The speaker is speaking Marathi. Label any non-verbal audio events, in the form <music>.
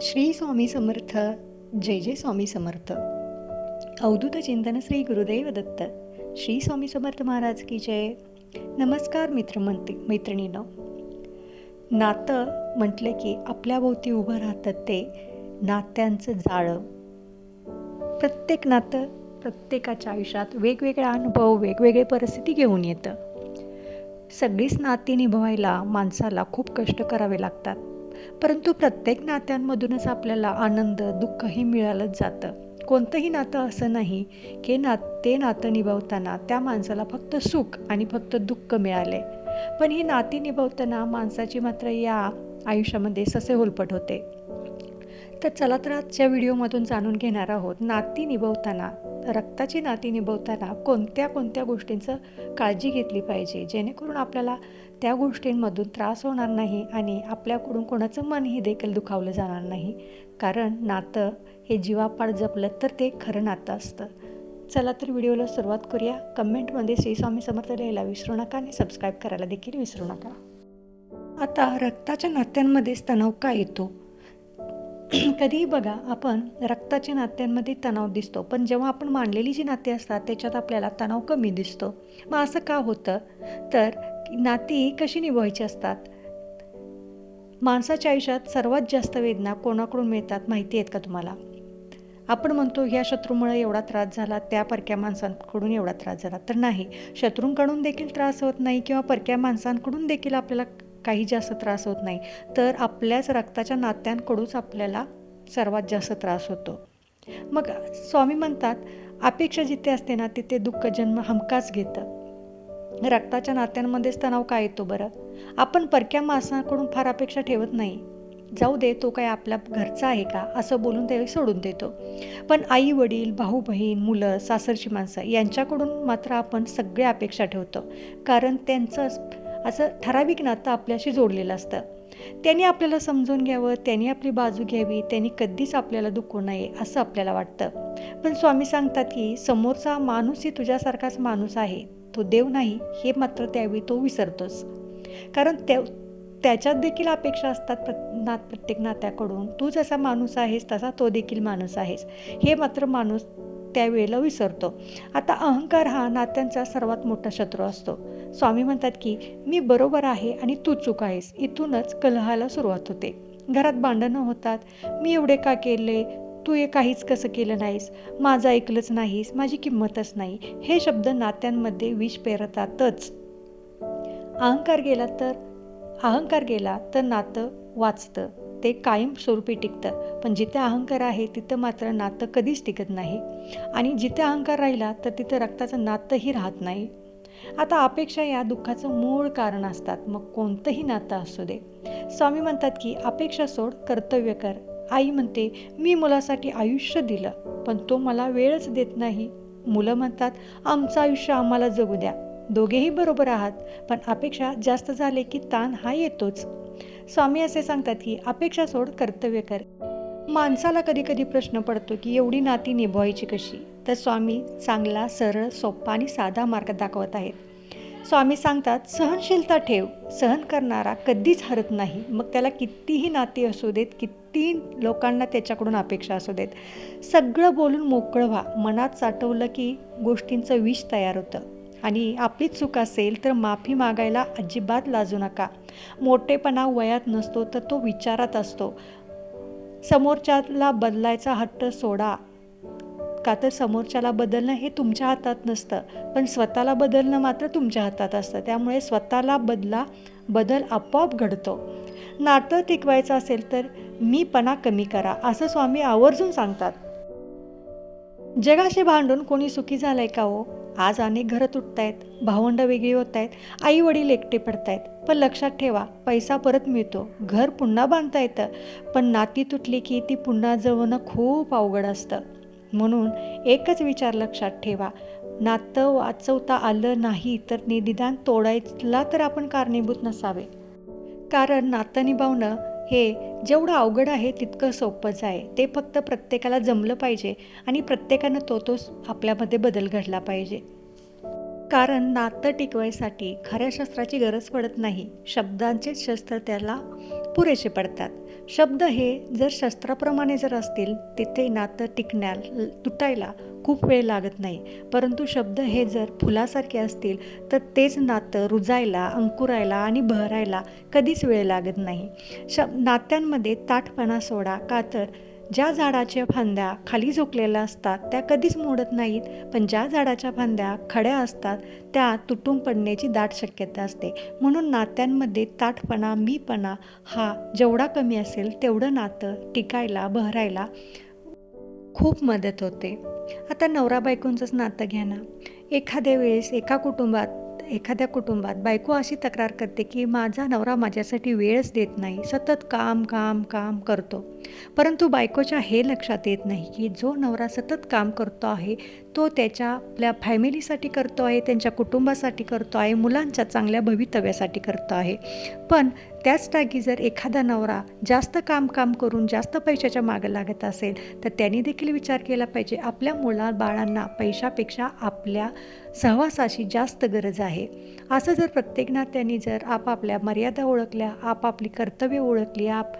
श्री स्वामी समर्थ जय जय स्वामी समर्थ. अवधूत चिंतन श्री गुरुदेव दत्त श्री स्वामी समर्थ महाराज की जय. नमस्कार मित्रमंत्री मैत्रिणीनं. नातं म्हटलं की आपल्याभोवती उभं राहतं ते नात्यांचं जाळं. प्रत्येक नातं प्रत्येकाच्या आयुष्यात वेगवेगळा अनुभव वेगवेगळी परिस्थिती घेऊन येतं. सगळीच नाती निभवायला माणसाला खूप कष्ट करावे लागतात. परंतु प्रत्येक नात्यांमधूनच आपल्याला आनंद दुःखही मिळालंच जातं. कोणतंही नातं असं नाही की ना ते नातं निभावताना त्या माणसाला फक्त सुख आणि फक्त दुःख मिळाले. पण ही नाती निभवताना माणसाची मात्र या आयुष्यामध्ये ससे होलपट होते. तर चला तर आजच्या व्हिडिओमधून जाणून घेणार आहोत नाती निभवताना रक्ताची नाती निभवताना कोणत्या कोणत्या गोष्टींचं काळजी घेतली पाहिजे? जेणेकरून आपल्याला त्या गोष्टींमधून त्रास होणार नाही आणि आपल्याकडून कोणाचं मनही देखील दुखावलं जाणार नाही. कारण नातं हे जीवापाड जपलं तर ते खरं नातं असतं. चला तर व्हिडिओला सुरुवात करूया. कमेंटमध्ये श्री स्वामी समर्थ लिहायला विसरू नका आणि सबस्क्राईब करायला देखील विसरू नका. आता रक्ताच्या नात्यांमध्येच तणाव का येतो? <clears throat> कधीही बघा आपण रक्ताच्या नात्यांमध्ये तणाव दिसतो. पण जेव्हा आपण मांडलेली जी नाती असतात त्याच्यात आपल्याला तणाव कमी दिसतो. मग असं का होतं? तर नाती कशी निभवायची असतात? माणसाच्या आयुष्यात सर्वात जास्त वेदना कोणाकडून मिळतात माहिती आहेत का तुम्हाला? आपण म्हणतो ह्या शत्रूमुळे एवढा त्रास झाला त्या परक्या माणसांकडून एवढा त्रास झाला. तर नाही. शत्रूंकडून देखील त्रास होत नाही किंवा परक्या माणसांकडून देखील आपल्याला काही जास्त त्रास होत नाही. तर आपल्याच रक्ताच्या नात्यांकडूनच आपल्याला सर्वात जास्त त्रास होतो. मग स्वामी म्हणतात अपेक्षा जिथे असते ना तिथे दुःख जन्म हमकाच घेतं. रक्ताच्या नात्यांमध्येच तणाव काय येतो बरं? आपण परक्या माणसाकडून फार अपेक्षा ठेवत नाही. जाऊ दे तो काय आपल्या घरचा आहे का? असं बोलून त्यावेळी सोडून देतो. पण आई वडील भाऊ बहीण मुलं सासरची माणसं यांच्याकडून मात्र आपण सगळ्या अपेक्षा ठेवतो. कारण त्यांचं असं ठराविक नातं आपल्याशी जोडलेलं असतं. त्यांनी आपल्याला समजून घ्यावं त्यांनी आपली बाजू घ्यावी त्यांनी कधीच आपल्याला दुखू नये असं आपल्याला वाटतं. पण स्वामी सांगतात की समोरचा माणूसही तुझ्यासारखाच माणूस आहे. तो देव नाही हे मात्र त्यावेळी तो विसरतोस. कारण त्या त्याच्यात देखील अपेक्षा असतात प्र नात प्रत्येक नात्याकडून. तू जसा माणूस आहेस तसा तो देखील माणूस आहेस. हे मात्र माणूस त्यावेळेला विसरतो. आता अहंकार हा नात्यांचा सर्वात मोठा शत्रू असतो. स्वामी म्हणतात की मी बरोबर आहे आणि तू चूक आहेस. इथूनच कलहाला सुरुवात होते. घरात भांडणं होतात. मी एवढे का केले? तू हे काहीच कसं केलं नाहीस? माझं ऐकलंच नाहीस? माझी किंमतच नाही? हे शब्द नात्यांमध्ये विष पेरतातच. अहंकार गेला तर अहंकार गेला तर नातं वाचतं. ते कायम स्वरूपी टिकतं पण जिथे अहंकार आहे तिथं मात्र नातं कधीच टिकत नाही. आणि जिथे अहंकार राहिला तर तिथं रक्ताचं नातंही राहत नाही. आता अपेक्षा या दुःखाचं मूळ कारण असतात. मग कोणतंही नातं असू दे. स्वामी म्हणतात की अपेक्षा सोड कर्तव्य कर. आई म्हणते मी मुलासाठी आयुष्य दिलं पण तो मला वेळच देत नाही. मुलं म्हणतात आमचं आयुष्य आम्हाला जगू द्या. दोघेही बरोबर आहात पण अपेक्षा जास्त झाले की ताण हा येतोच. स्वामी असे सांगतात की अपेक्षा सोड कर्तव्य कर. माणसाला कधी कधी प्रश्न पडतो की एवढी नाती निभवायची कशी? तर स्वामी चांगला सरळ सोप्पा आणि साधा मार्ग दाखवत आहेत. स्वामी सांगतात सहनशीलता ठेव. सहन करणारा कधीच हरत नाही. मग त्याला कितीही नाती असू देत किती लोकांना त्याच्याकडून अपेक्षा असू देत. सगळं बोलून मोकळं व्हा. मनात साठवलं की गोष्टींचं विष तयार होतं. आणि आपली चूक असेल तर माफी मागायला अजिबात लाजू नका. मोठेपणा वयात नसतो तर तो विचारात असतो. समोरच्याला बदलायचा हट्ट सोडा. का तर समोरच्याला बदलणं हे तुमच्या हातात नसतं पण स्वतःला बदलणं मात्र तुमच्या हातात असतं. त्यामुळे स्वतःला बदला बदल आपोआप घडतो. नातं टिकवायचं असेल तर मीपणा कमी करा असं स्वामी आवर्जून सांगतात. जगाशी भांडून कोणी सुखी झालंय का हो? आज अनेक घरं तुटत आहेत भावंड वेगळी होत आहेत आई वडील एकटे पडत आहेत पण लक्षात ठेवा पैसा परत मिळतो. घर पुन्हा बांधता येतं. पण नाती तुटली की ती पुन्हा जवणं खूप अवघड असतं. म्हणून एकच विचार लक्षात ठेवा. नातं वाचवता आलं नाही तर निदान तोडायला तर आपण कारणीभूत नसावे. कारण नातं निभावणं हे जेवढं अवघड आहे तितकं सोपंच आहे. ते फक्त प्रत्येकाला जमलं पाहिजे आणि प्रत्येकानं तो तो आपल्यामध्ये बदल घडला पाहिजे. कारण नातं टिकवायसाठी खऱ्या शस्त्राची गरज पडत नाही. शब्दांचेच शस्त्र त्याला पुरेसे पडतात. शब्द हे जर शस्त्राप्रमाणे जर असतील तिथे नातं टिकण्या तुटायला खूप वेळ लागत नाही. परंतु शब्द हे जर फुलासारखे असतील तर तेच नातं रुजायला अंकुरायला आणि बहरायला कधीच वेळ लागत नाही. शब नात्यांमध्ये ताठपणा सोडा का तर ज्या झाडाच्या फांद्या खाली झोकलेल्या असतात त्या कधीच मोडत नाहीत. पण ज्या झाडाच्या फांद्या खड्या असतात त्या तुटून पडण्याची दाट शक्यता असते. म्हणून नात्यांमध्ये ताठपणा मीपणा हा जेवढा कमी असेल तेवढं नातं टिकायला बहरायला खूप मदत होते. आता नवरा बायकोंचंच नातं घ्या ना. एखाद्या वेळेस एका कुटुंबात एखाद्या कुटुंबात बायको अशी तक्रार करते की माझा नवरा माझ्यासाठी वेळच देत नाही सतत काम काम काम करतो. परंतु बायकोच्या हे लक्षात येत नाही की जो नवरा सतत काम करतो आहे तो त्याच्या आपल्या फॅमिलीसाठी करतो आहे त्यांच्या कुटुंबासाठी करतो आहे मुलांच्या चांगल्या भवितव्यासाठी करतो आहे. पण त्याच टाकी जर एखादा नवरा जास्त काम काम करून जास्त पैशाच्या मागं लागत असेल तर त्यांनी देखील विचार केला पाहिजे. आपल्या मुला बाळांना पैशापेक्षा आपल्या सहवासाशी जास्त गरज आहे. असं जर प्रत्येक नात्याने जर आपापल्या मर्यादा ओळखल्या आपापली कर्तव्य ओळखली आप